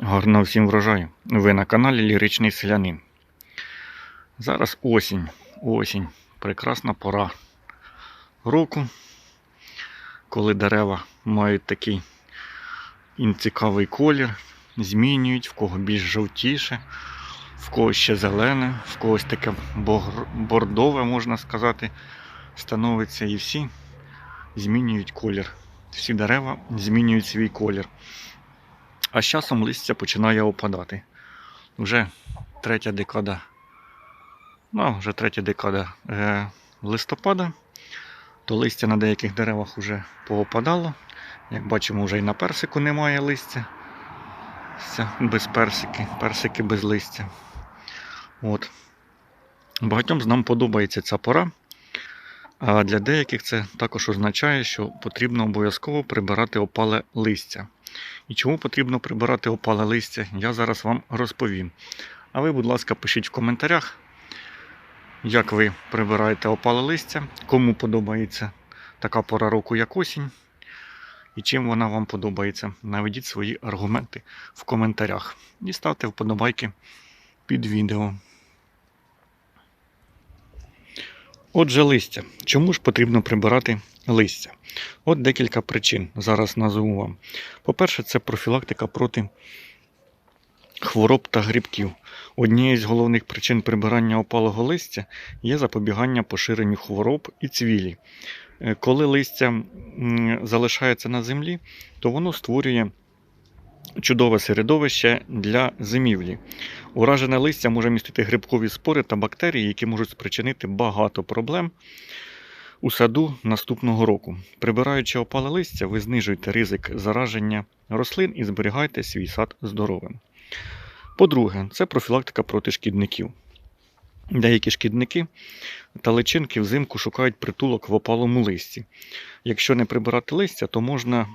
Гарного всім врожаю. Ви на каналі Ліричний Селянин. Зараз осінь. Осінь. Прекрасна пора року, коли дерева мають такий їм цікавий колір, змінюють, в кого більш жовтіше, в когось ще зелене, в когось таке бордове, можна сказати, становиться. І всі змінюють колір. Всі дерева змінюють свій колір. А з часом листя починає опадати. Вже третя декада, ну, вже третя декада е, листопада, то листя на деяких деревах вже поопадало. Як бачимо, вже і на персику немає листя. Без персики, персики без листя. От. Багатьом з нам подобається ця пора. А для деяких це також означає, що потрібно обов'язково прибирати опале листя. І чому потрібно прибирати опале листя, я зараз вам розповім. А ви, будь ласка, пишіть в коментарях, як ви прибираєте опале листя, кому подобається така пора року, як осінь, і чим вона вам подобається. Наведіть свої аргументи в коментарях і ставте вподобайки під відео. Отже, листя. Чому ж потрібно прибирати листя? От декілька причин. Зараз назву вам. По-перше, це профілактика проти хвороб та грибків. Однією з головних причин прибирання опалого листя є запобігання поширенню хвороб і цвілі. Е, Коли листя залишається на землі, то воно створює чудове середовище для зимівлі. Уражене листя може містити грибкові спори та бактерії, які можуть спричинити багато проблем у саду наступного року. Прибираючи опале листя, ви знижуєте ризик зараження рослин і зберігаєте свій сад здоровим. По-друге, це профілактика проти шкідників. Деякі шкідники та личинки взимку шукають притулок в опалому листі. Якщо не прибирати листя, то можна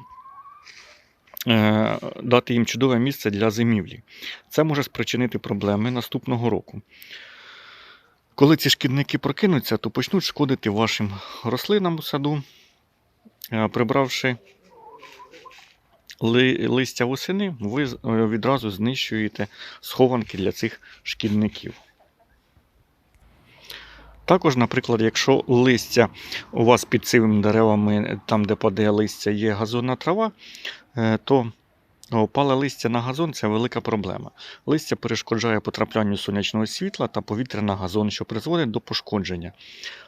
дати їм чудове місце для зимівлі. Це може спричинити проблеми наступного року. Коли ці шкідники прокинуться, то почнуть шкодити вашим рослинам у саду, Е, прибравши ли- листя восени, ви е, відразу знищуєте схованки для цих шкідників. Також, наприклад, якщо листя у вас під цими деревами, там, де падає листя, є газонна трава, е, то опале листя на газон це велика проблема. Листя перешкоджає потраплянню сонячного світла та повітря на газон, що призводить до пошкодження.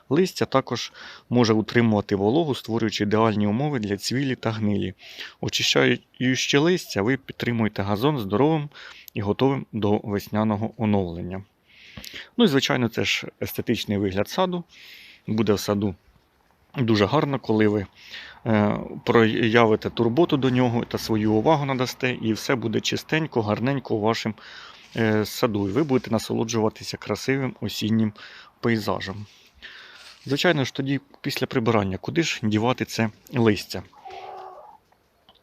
Листя також може утримувати вологу, створюючи ідеальні умови для цвілі та гнилі. Очищаючи листя, ви підтримуєте газон здоровим і готовим до весняного оновлення. Ну і, звичайно, це ж естетичний вигляд саду. Буде в саду дуже гарно, коли ви е, проявите турботу до нього та свою увагу надасте, і все буде чистенько, гарненько у вашому е, саду. І ви будете насолоджуватися красивим осіннім пейзажем. Звичайно ж, тоді після прибирання, куди ж дівати це листя?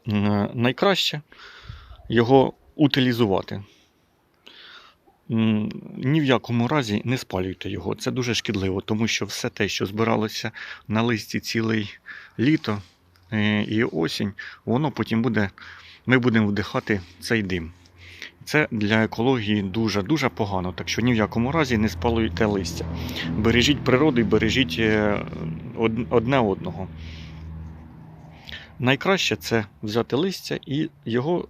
Е, Найкраще його утилізувати. Ні в якому разі не спалюйте його. Це дуже шкідливо, тому що все те, що збиралося на листі ціле літо е, і осінь, воно потім буде. Ми будемо вдихати цей дим. Це для екології дуже-дуже погано, так що ні в якому разі не спалюйте листя. Бережіть природу і бережіть е, одне одного. Найкраще це взяти листя і його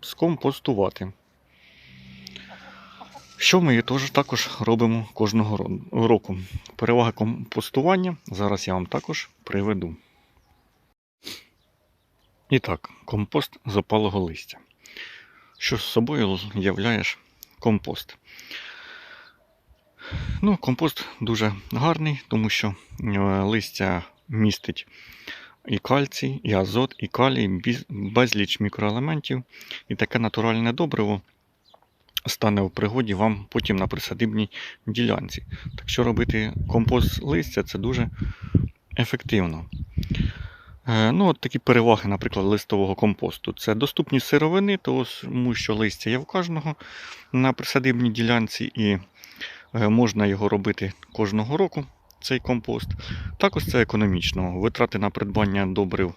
скомпостувати. Що ми теж також робимо кожного року. Перевага компостування зараз я вам також приведу. І так, компост з опалого листя. Що з собою являєш компост? Ну, компост дуже гарний, тому що е, листя містить і кальцій, і азот, і калій, безліч мікроелементів, і таке натуральне добриво стане в пригоді вам потім на присадибній ділянці. Так що робити компост листя це дуже ефективно. Е, Ну, от такі переваги, наприклад, листового компосту. Це доступність сировини, тому що листя є в кожного на присадибній ділянці, і е, можна його робити кожного року, цей компост. Також це економічно. Витрати на придбання добрив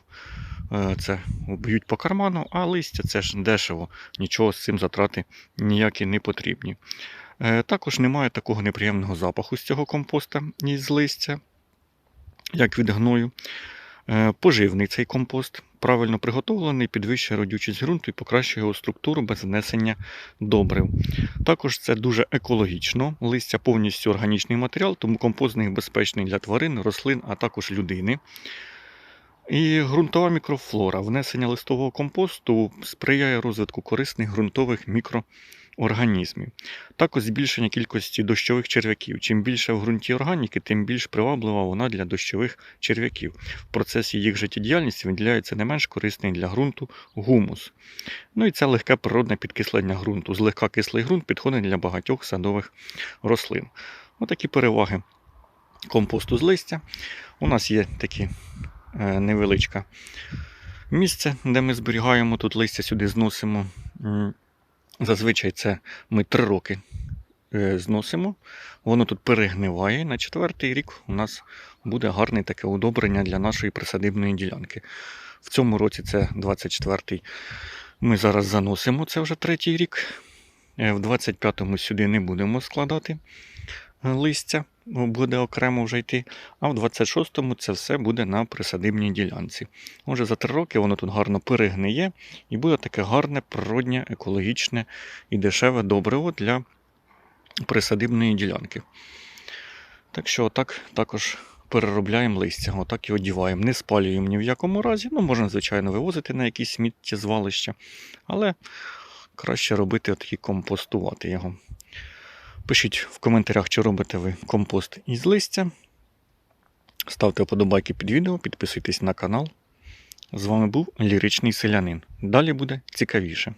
це б'ють по карману, а листя це ж дешево, нічого з цим затрати ніякі не потрібні. Е, Також немає такого неприємного запаху з цього компоста із листя, як від гною. Е, Поживний цей компост, правильно приготовлений, підвищує родючість ґрунту і покращує його структуру без внесення добрив. Також це дуже екологічно. Листя повністю органічний матеріал, тому компост з них безпечний для тварин, рослин, а також людини. І ґрунтова мікрофлора. Внесення листового компосту сприяє розвитку корисних ґрунтових мікроорганізмів. Також збільшення кількості дощових черв'яків. Чим більше в ґрунті органіки, тим більш приваблива вона для дощових черв'яків. В процесі їх життєдіяльності виділяється не менш корисний для ґрунту гумус. Ну і це легке природне підкислення ґрунту. Злегка кислий ґрунт підходить для багатьох садових рослин. Отакі переваги компосту з листя. У нас є такі е, невеличке місце, де ми зберігаємо тут листя, сюди зносимо. Зазвичай це ми три роки е, зносимо. Воно тут перегниває. На четвертий рік у нас буде гарне таке удобрення для нашої присадибної ділянки. В цьому році це 24-й. Ми зараз заносимо, це вже третій рік. Е, В 25-му сюди не будемо складати листя, буде окремо вже йти. А в 26-му це все буде на присадибній ділянці. Може за три роки воно тут гарно перегниє і буде таке гарне, природнє, екологічне і дешеве добриво для присадибної ділянки. Так що отак також переробляємо листя, отак і одіваємо. Не спалюємо ні в якому разі. Ну, можна, звичайно, вивозити на якісь сміттєзвалища, але краще робити отакі компостувати його. Пишіть в коментарях, чи робите ви компост із листя. Ставте вподобайки під відео, підписуйтесь на канал. З вами був Ліричний Селянин. Далі буде цікавіше.